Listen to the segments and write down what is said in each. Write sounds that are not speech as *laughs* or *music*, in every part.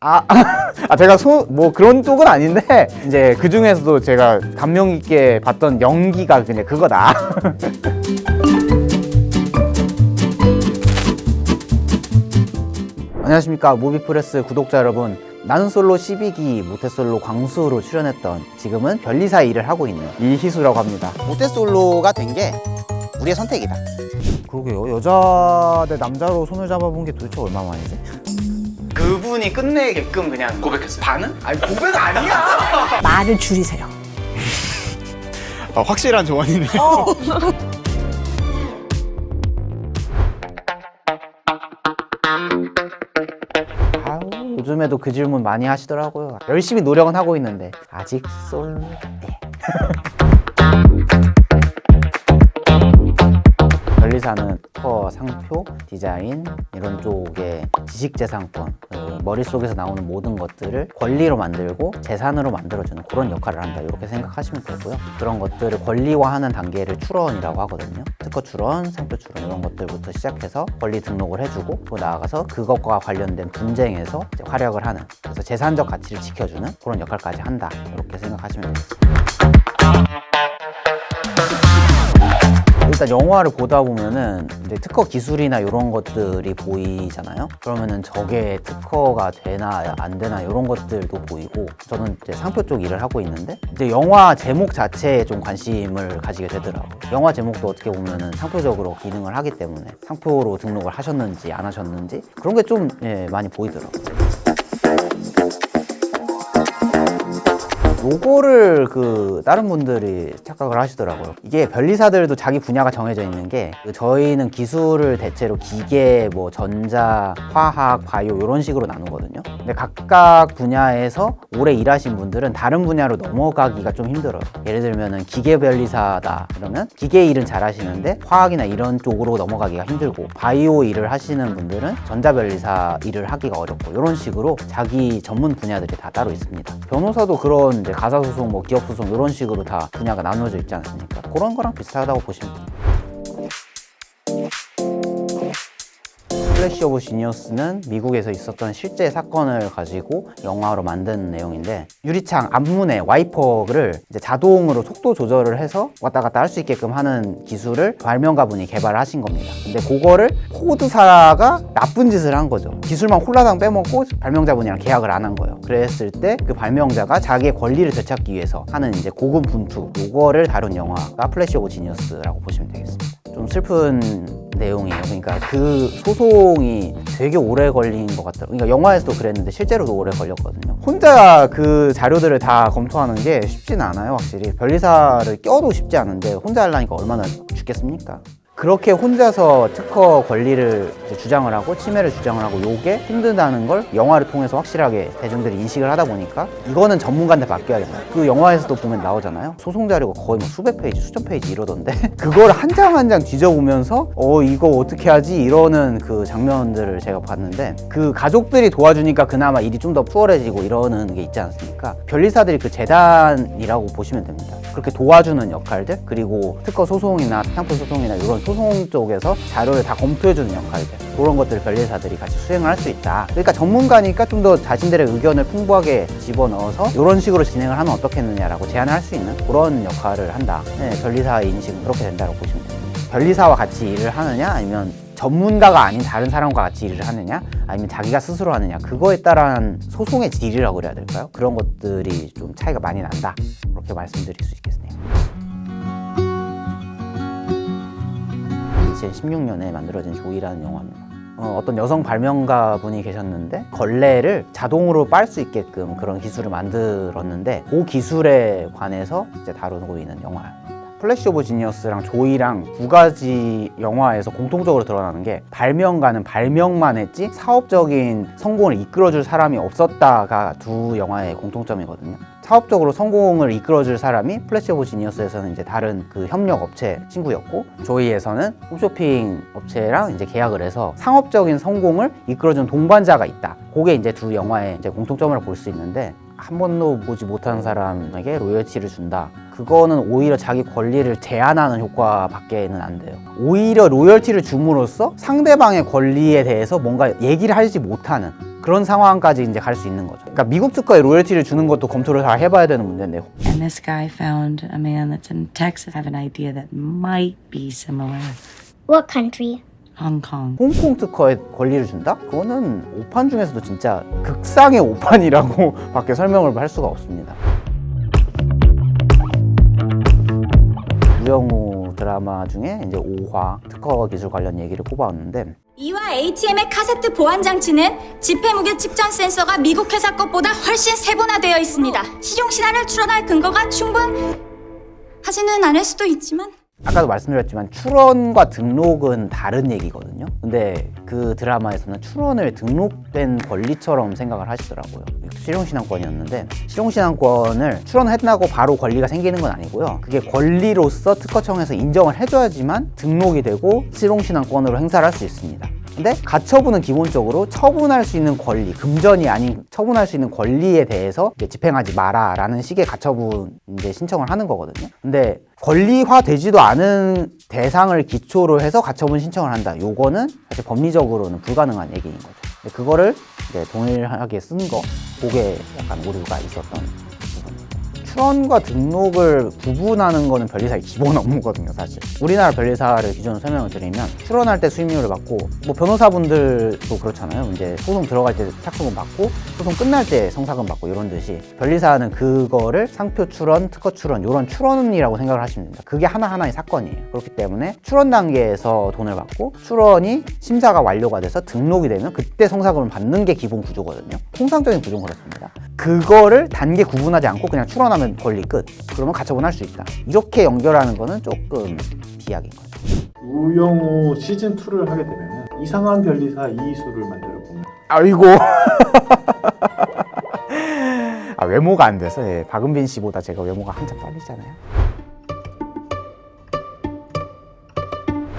아, *laughs* 아 제가 소, 뭐 그런 쪽은 아닌데 이제 그 중에서도 제가 감명 깊게 봤던 연기가 그냥 그거다. *laughs* 안녕하십니까. 무비프레스 구독자 여러분. 나는 솔로 12기 모태솔로 광수로 출연했던 지금은 변리사 일을 하고 있는 이희수라고 합니다. 모태솔로가 된 게 우리의 선택이다. 그러게요. 여자 대 남자로 손을 잡아본 게 도대체 얼마 만이지? 그분이 끝내게끔 그냥 고백했어요. 반응? 아니 고백 아니야 *laughs* 말을 줄이세요. 아, 확실한 조언이네요. *laughs* 아유, 요즘에도 그 질문 많이 하시더라고요 열심히 노력은 하고 있는데 아직 솔로 네. *laughs* 변리사는 특허, 상표, 디자인 이런 쪽의 지식재산권 그 머릿속에서 나오는 모든 것들을 권리로 만들고 재산으로 만들어주는 그런 역할을 한다. 이렇게 생각하시면 되고요. 그런 것들을 권리화하는 단계를 출원이라고 하거든요. 특허 출원, 상표 출원 이런 것들부터 시작해서 권리 등록을 해주고 또 나아가서 그것과 관련된 분쟁에서 이제 활약을 하는 그래서 재산적 가치를 지켜주는 그런 역할까지 한다. 이렇게 생각하시면 되겠습니다 일단 영화를 보다 보면은 이제 특허 기술이나 이런 것들이 보이잖아요. 그러면은 저게 특허가 되나 안 되나 이런 것들도 보이고 저는 이제 상표 쪽 일을 하고 있는데 이제 영화 제목 자체에 좀 관심을 가지게 되더라고요. 영화 제목도 어떻게 보면은 상표적으로 기능을 하기 때문에 상표로 등록을 하셨는지 안 하셨는지 그런 게 좀 예, 많이 보이더라고요. 요거를 그 다른 분들이 착각을 하시더라고요. 이게 변리사들도 자기 분야가 정해져 있는 게그 저희는 기술을 대체로 기계, 뭐 전자, 화학, 바이오 이런 식으로 나누거든요. 근데 각각 분야에서 오래 일하신 분들은 다른 분야로 넘어가기가 좀 힘들어요. 예를 들면은 기계 변리사다 그러면 기계 일은 잘 하시는데 화학이나 이런 쪽으로 넘어가기가 힘들고 바이오 일을 하시는 분들은 전자 변리사 일을 하기가 어렵고 이런 식으로 자기 전문 분야들이 다 따로 있습니다. 변호사도 그런 가사 소송, 뭐 기업 소송 이런 식으로 다 분야가 나눠져 있지 않습니까? 그런 거랑 비슷하다고 보시면 돼요. 플래시 오브 지니어스는 미국에서 있었던 실제 사건을 가지고 영화로 만든 내용인데 유리창 앞문에 와이퍼를 이제 자동으로 속도 조절을 해서 왔다 갔다 할 수 있게끔 하는 기술을 발명가분이 개발을 하신 겁니다. 근데 그거를 코드사가 나쁜 짓을 한 거죠. 기술만 홀라당 빼먹고 발명자분이랑 계약을 안 한 거예요. 그랬을 때 그 발명자가 자기의 권리를 되찾기 위해서 하는 이제 고군 분투 요거를 다룬 영화가 플래시 오브 지니어스라고 보시면 되겠습니다. 좀 슬픈 내용이에요. 그러니까 그 소송이 되게 오래 걸린 것 같더라고요. 그러니까 영화에서도 그랬는데 실제로도 오래 걸렸거든요. 혼자 그 자료들을 다 검토하는 게 쉽지는 않아요, 확실히. 변리사를 껴도 쉽지 않은데 혼자 하려니까 얼마나 죽겠습니까? 그렇게 혼자서 특허 권리를 주장을 하고 침해를 주장을 하고 요게 힘들다는 걸 영화를 통해서 확실하게 대중들이 인식을 하다 보니까 이거는 전문가한테 맡겨야겠다. 그 영화에서도 보면 나오잖아요. 소송 자료가 거의 뭐 수백 페이지, 수천 페이지 이러던데 *laughs* 그걸 한 장 한 장 뒤져보면서 어 이거 어떻게 하지 이러는 그 장면들을 제가 봤는데 그 가족들이 도와주니까 그나마 일이 좀 더 수월해지고 이러는 게 있지 않습니까? 변리사들이 그 재단이라고 보시면 됩니다. 그렇게 도와주는 역할들 그리고 특허 소송이나 상표 소송이나 이런 소송 쪽에서 자료를 다 검토해주는 역할들 그런 것들을 변리사들이 같이 수행을 할 수 있다. 그러니까 전문가니까 좀 더 자신들의 의견을 풍부하게 집어넣어서 이런 식으로 진행을 하면 어떻겠느냐라고 제안을 할 수 있는 그런 역할을 한다. 네, 변리사 인식은 그렇게 된다고 보시면 됩니다. 변리사와 같이 일을 하느냐 아니면 전문가가 아닌 다른 사람과 같이 일을 하느냐 아니면 자기가 스스로 하느냐 그거에 따른 소송의 질이라고 그래야 될까요? 그런 것들이 좀 차이가 많이 난다. 그렇게 말씀드릴 수 있겠네요. 2016년에 만들어진 조이라는 영화입니다. 어, 떤 여성 발명가 분이 계셨는데 걸레를 자동으로 빨 수 있게끔 그런 기술을 만들었는데 그 기술에 관해서 이제 다루고 있는 영화입니다. 플래시 오브 지니어스랑 조이랑 두 가지 영화에서 공통적으로 드러나는 게 발명가는 발명만 했지 사업적인 성공을 이끌어줄 사람이 없었다가 두 영화의 공통점이거든요. 사업적으로 성공을 이끌어줄 사람이 플래시 오브 지니어스에서는 이제 다른 그 협력 업체 친구였고 조이에서는 홈쇼핑 업체랑 이제 계약을 해서 상업적인 성공을 이끌어준 동반자가 있다. 그게 이제 두 영화의 이제 공통점을 볼 수 있는데 한 번도 보지 못한 사람에게 로열티를 준다. 그거는 오히려 자기 권리를 제한하는 효과밖에는 안 돼요. 오히려 로열티를 줌으로써 상대방의 권리에 대해서 뭔가 얘기를 하지 못하는 그런 상황까지 이제 갈 수 있는 거죠. 그러니까 미국 특허에 로열티를 주는 것도 검토를 잘 해봐야 되는 문제인데 And this guy found a man that's in Texas have an idea that might be similar. What country? Kong. 홍콩 특허에 권리를 준다? 그거는 오판 중에서도 진짜 극상의 오판이라고 *laughs* 밖에 설명을 할 수가 없습니다. 우영우 드라마 중에 이제 5화 특허 기술 관련 얘기를 꼽아왔는데 이와 ATM의 카세트 보안 장치는 지폐 무게 측정 센서가 미국 회사 것보다 훨씬 세분화되어 있습니다. 시종 신화를 추론할 근거가 충분 하지는 않을 수도 있지만 아까도 말씀드렸지만 출원과 등록은 다른 얘기거든요. 근데 그 드라마에서는 출원을 등록된 권리처럼 생각을 하시더라고요. 실용신앙권이었는데 실용신앙권을 출원했다고 바로 권리가 생기는 건 아니고요. 그게 권리로서 특허청에서 인정을 해줘야지만 등록이 되고 실용신앙권으로 행사를 할 수 있습니다. 근데 가처분은 기본적으로 처분할 수 있는 권리, 금전이 아닌 처분할 수 있는 권리에 대해서 집행하지 마라라는 식의 가처분 이제 신청을 하는 거거든요. 근데 권리화 되지도 않은 대상을 기초로 해서 가처분 신청을 한다. 요거는 사실 법리적으로는 불가능한 얘기인 거죠. 그거를 이제 동일하게 쓴 거, 그게 약간 오류가 있었던. 출원과 등록을 구분하는 거는 변리사의 기본 업무거든요, 사실. 우리나라 변리사를 기준으로 설명을 드리면 출원할 때 수임료를 받고 뭐 변호사분들도 그렇잖아요. 이제 소송 들어갈 때 착수금 받고 소송 끝날 때 성사금 받고 이런 듯이 변리사는 그거를 상표 출원, 특허 출원 이런 출원이라고 생각을 하시면 됩니다. 그게 하나하나의 사건이에요. 그렇기 때문에 출원 단계에서 돈을 받고 출원이 심사가 완료가 돼서 등록이 되면 그때 성사금을 받는 게 기본 구조거든요. 통상적인 구조는 그렇습니다. 그거를 단계 구분하지 않고 그냥 출원하면 권리 끝. 그러면 가처분 할 수 있다. 이렇게 연결하는 거는 조금 비약인 거죠. 우영우 시즌 2를 하게 되면 이상한 변리사 이희수를 만들어 보면 아이고. *laughs* 아, 외모가 안 돼서 예, 박은빈 씨보다 제가 외모가 한참 빠르잖아요.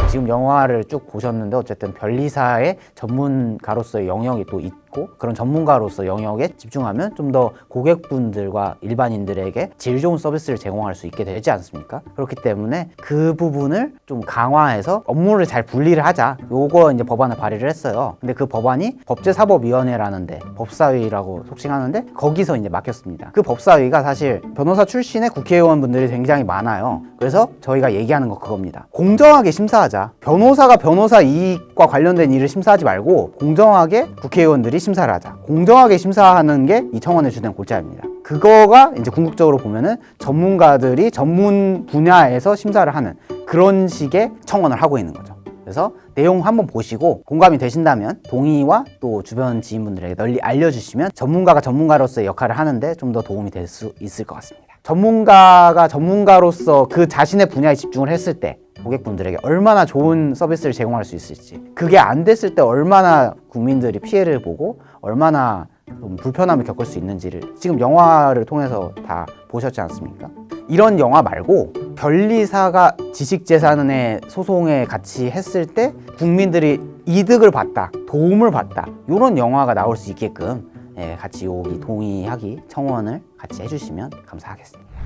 지금 영화를 쭉 보셨는데 어쨌든 변리사의 전문가로서의 영역이 또 있고 그런 전문가로서 영역에 집중하면 좀 더 고객분들과 일반인들에게 질 좋은 서비스를 제공할 수 있게 되지 않습니까? 그렇기 때문에 그 부분을 좀 강화해서 업무를 잘 분리를 하자. 요거 이제 법안을 발의를 했어요. 근데 그 법안이 법제사법위원회라는데 법사위라고 속칭하는데 거기서 이제 막혔습니다. 그 법사위가 사실 변호사 출신의 국회의원분들이 굉장히 많아요. 그래서 저희가 얘기하는 거 그겁니다. 공정하게 심사하자. 변호사가 변호사 이익과 관련된 일을 심사하지 말고 공정하게 국회의원들이 심사를 하자. 공정하게 심사하는 게 이 청원을 주된 골자입니다. 그거가 이제 궁극적으로 보면은 전문가들이 전문 분야에서 심사를 하는 그런 식의 청원을 하고 있는 거죠. 그래서 내용 한번 보시고 공감이 되신다면 동의와 또 주변 지인분들에게 널리 알려주시면 전문가가 전문가로서의 역할을 하는데 좀 더 도움이 될 수 있을 것 같습니다. 전문가가 전문가로서 그 자신의 분야에 집중을 했을 때 고객분들에게 얼마나 좋은 서비스를 제공할 수 있을지 그게 안 됐을 때 얼마나 국민들이 피해를 보고 얼마나 좀 불편함을 겪을 수 있는지를 지금 영화를 통해서 다 보셨지 않습니까? 이런 영화 말고 변리사가 지식재산의 소송에 같이 했을 때 국민들이 이득을 봤다, 도움을 받다 이런 영화가 나올 수 있게끔 예, 같이 여기 동의하기 청원을 같이 해주시면 감사하겠습니다.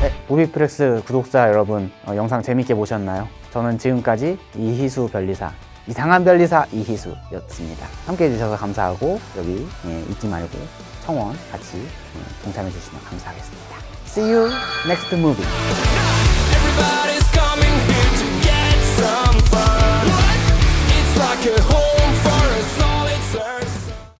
네, 무비프렉스 구독자 여러분 어, 영상 재밌게 보셨나요? 저는 지금까지 이희수 변리사 이상한 변리사 이희수였습니다. 함께 해주셔서 감사하고 여기 예, 잊지 말고 청원 같이 예, 동참해 주시면 감사하겠습니다. See you next movie.